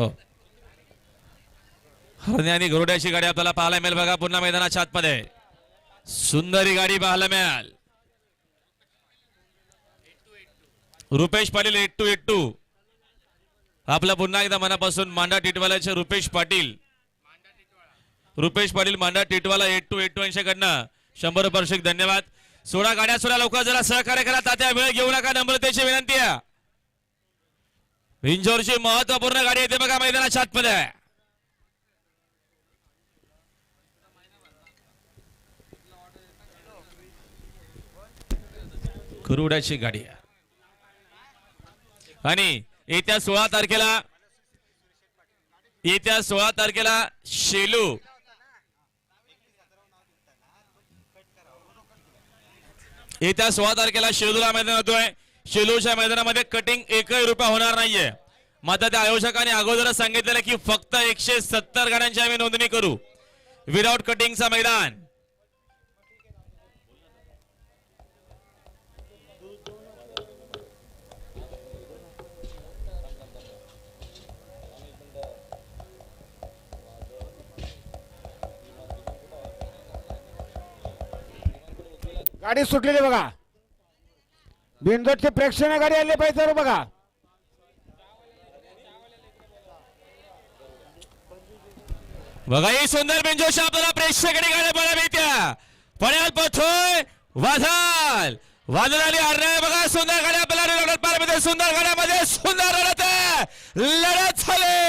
हो. आणि गरुड्याची गाडी आपल्याला पाहायला मिळेल बघा. पुन्हा मैदानाच्या आतमध्ये. सुंदरी गाडी पाहायला मिळाल. Rupesh Patil eight two eight two आपलं पुन्हा एकदा मनापासून मांडा टिटवाल्याचे Rupesh Patil. Rupesh Patil Manda Titwala eight two eight two यांच्याकडनं. शंभर पर्षक धन्यवाद. सोळा गाड्या सोळा लवकर जरा सहकार्य करा. तात्या वेळ घेऊ नका. नम्रतेची विनंती आहे. विंजोरची महत्त्वपूर्ण गाडी येते बघा मैदानाच्या आतमध्ये कुरुड्याची गाडी आणि येत्या सोळा तारखेला येत्या सोळा तारखेला शेलू. येत्या सोळा तारखेला शेलूला मैदान होतोय. शेलूच्या मैदानामध्ये कटिंग एकही रुपया होणार नाहीये. मात्र त्या आयोजकांनी अगोदरच सांगितलेलं की फक्त एकशे सत्तर गाड्यांची आम्ही नोंदणी करू. विदाउट कटिंगचा मैदान. गाडी सुटलेली बघा. बिंदोडचे प्रेक्षणीय गाडी आले पाहिजे जरूर बघा. बघा ही सुंदर बेंजोशी आपल्याला प्रेक्षकडे गाड्या बघा मिळत्या. पण्यात पथोय वादळ वादळ आणि हरणार बघा सुंदर गाड्या आपल्याला लढत पाहायला सुंदर गाड्यामध्ये सुंदर लढत लढत झाले.